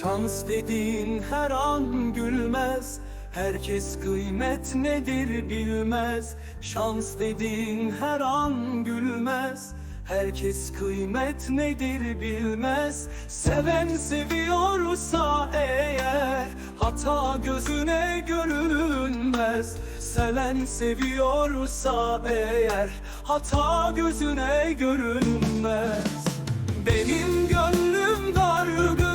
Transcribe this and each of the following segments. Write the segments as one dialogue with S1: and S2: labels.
S1: Şans dediğin her an gülmez. Herkes kıymet nedir bilmez. Şans dediğin her an gülmez. Herkes kıymet nedir bilmez. Seven seviyorsa eğer Hata gözüne görünmez. Seven seviyorsa eğer Hata gözüne görünmez. Benim gönlüm dargın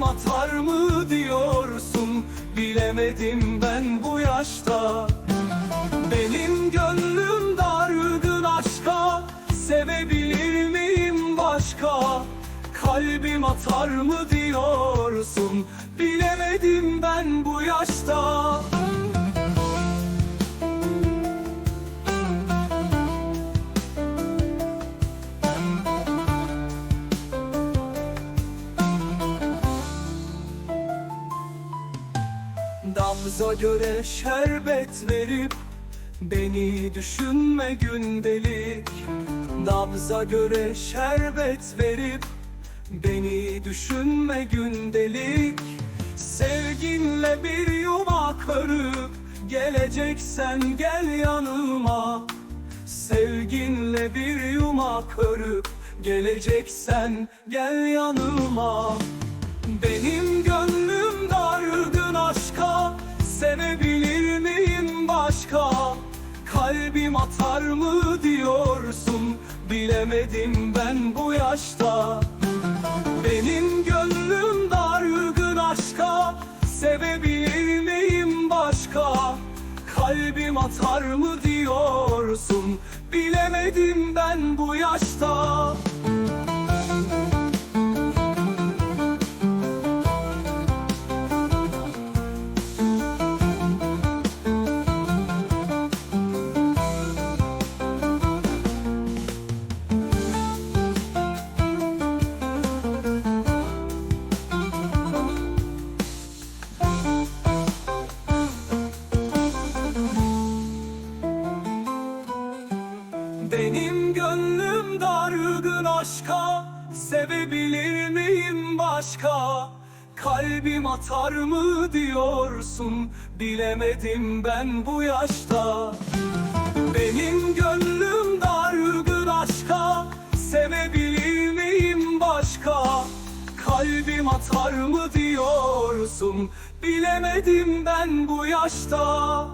S1: Kalbim atar mı diyorsun? Bilemedim ben bu yaşta. Benim gönlüm dargın aşka. Sevebilir miyim başka? Kalbim atar mı diyorsun? Bilemedim ben bu yaşta Damza göre şerbet verip Beni düşünme gündelik. Nabza göre şerbet verip Beni düşünme gündelik. Sevginle bir yumak örüp Geleceksen gel yanıma. Sevginle bir yumak örüp Geleceksen gel yanıma atar mı diyorsun? Bilemedim ben bu yaşta. Benim gönlüm dargın aşka. Sevebilir miyim başka? Kalbim atar mı diyorsun? Bilemedim ben bu yaşta aşka Sevebilir miyim başka? Kalbim atar mı diyorsun? Bilemedim ben bu yaşta. Benim gönlüm dargın aşka. Sevebilir miyim başka? Kalbim atar mı diyorsun? Bilemedim ben bu yaşta